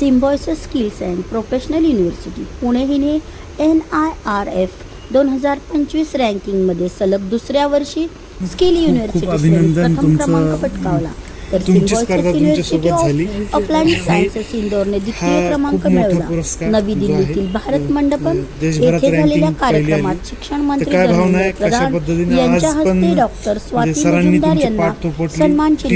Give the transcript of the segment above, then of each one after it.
Symbiosis skills and professional university Pune हिने N I R F दोन हजार पंचवीस रँकिंगमध्ये सलग दुसऱ्या वर्षी स्किल युनिव्हर्सिटी प्रथम. क्रमांक पटकावला तर तुमची स्पर्धा तुमच्यासोबत झाली. ऑफ अप्लाइड सायन्सेस इंदोरने द्वितीय क्रमांक मिळवला नवी दिल्लीतील भारत मंडपम देशभरात येथे झालेल्या कार्यक्रमात. शिक्षण मंत्री धर्मेंद्र प्रधान यांच्या पण हस्ते डॉक्टर म्हणजे स्वाती मुजुमदार तुमची यांना सन्मान चिन्ह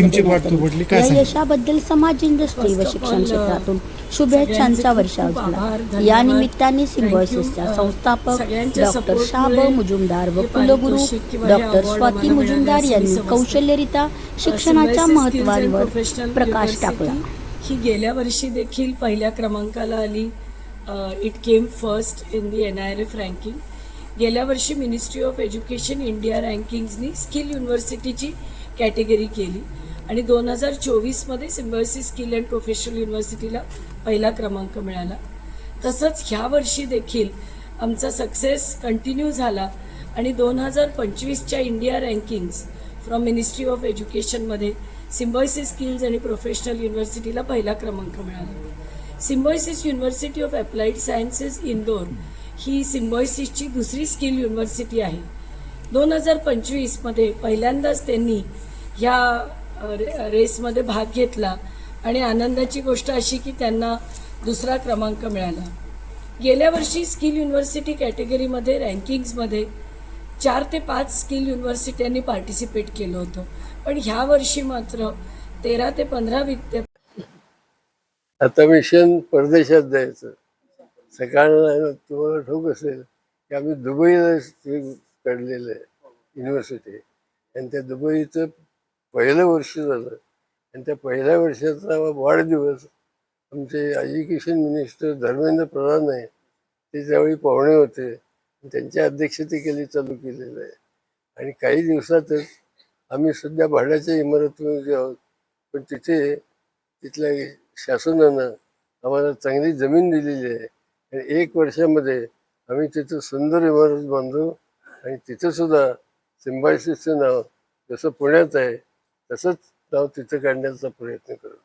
या? यशाबद्दल समाज इंडस्ट्री व शिक्षण क्षेत्रातून शुभेच्छांचा वर्षाव झाला या. निमित्ताने. सिम्बॉयसिसच्या संस्थापक डॉक्टर support शाह ब मुळे मुजुमदार व कुलगुरू डॉक्टर स्वाती मुजुमदार यांनी. कौशल्यरित्या शिक्षणाच्या Symbiosis Professional प्रकाश टाकला. ही गेल्या वर्षी देखील पहिल्या क्रमांकाला आली. It came first in the N I R F ranking गेल्या वर्षी मिनिस्ट्री ऑफ एज्युकेशन इंडिया रँकिंग्सनी स्किल युनिव्हर्सिटीची कॅटेगरी केली. आणि दोन हजार चोवीसमध्ये सिम्बॉयसिस स्किल अँड प्रोफेशनल युनिव्हर्सिटीला पहिला क्रमांक मिळाला. तसंच ह्या वर्षी देखील आमचा सक्सेस कंटिन्यू झाला. आणि दोन हजार पंचवीसच्या India rankings from ministry of एज्युकेशनमध्ये सिम्बॉयसिस स्किल्स आणि प्रोफेशनल युनिव्हर्सिटीला पहिला क्रमांक मिळाला. Symbiosis university of applied sciences Indore ही सिम्बॉयसिसची दुसरी स्किल युनिव्हर्सिटी आहे. दोन हजार पंचवीसमध्ये पहिल्यांदाच त्यांनी ह्या रे- रेसमध्ये भाग घेतला आणि आनंदाची गोष्ट अशी की त्यांना दुसरा क्रमांक मिळाला. गेल्या वर्षी स्किल युनिव्हर्सिटी कॅटेगरीमध्ये रँकिंग्समध्ये चार ते पाच स्किल युनिव्हर्सिट्यांनी पार्टिसिपेट केलं होतं. पण ह्या वर्षी मात्र तेरा ते पंधरा विद्या आता मिशन परदेशात जायचं. सकाळला तुम्हाला ठाऊक असेल की आम्ही दुबईला काढलेलं आहे युनिव्हर्सिटी आणि त्या दुबईचं पहिलं वर्ष झालं. आणि त्या पहिल्या वर्षाचा वाढदिवस आमचे एज्युकेशन मिनिस्टर धर्मेंद्र प्रधान आहे. ते त्यावेळी पाहुणे होते त्यांच्या अध्यक्षतेखाली चालू केलेलं आहे. आणि काही दिवसातच आम्ही सध्या भाड्याच्या इमारतीमध्ये आहोत पण तिथे तिथल्या शासनानं आम्हाला चांगली जमीन दिलेली आहे. आणि एक वर्षामध्ये आम्ही तिथं सुंदर इमारत बांधू आणि तिथं सुद्धा सिम्बायसिसचं नाव जसं पुण्यात आहे तसंच नाव तिथं काढण्याचा प्रयत्न करू.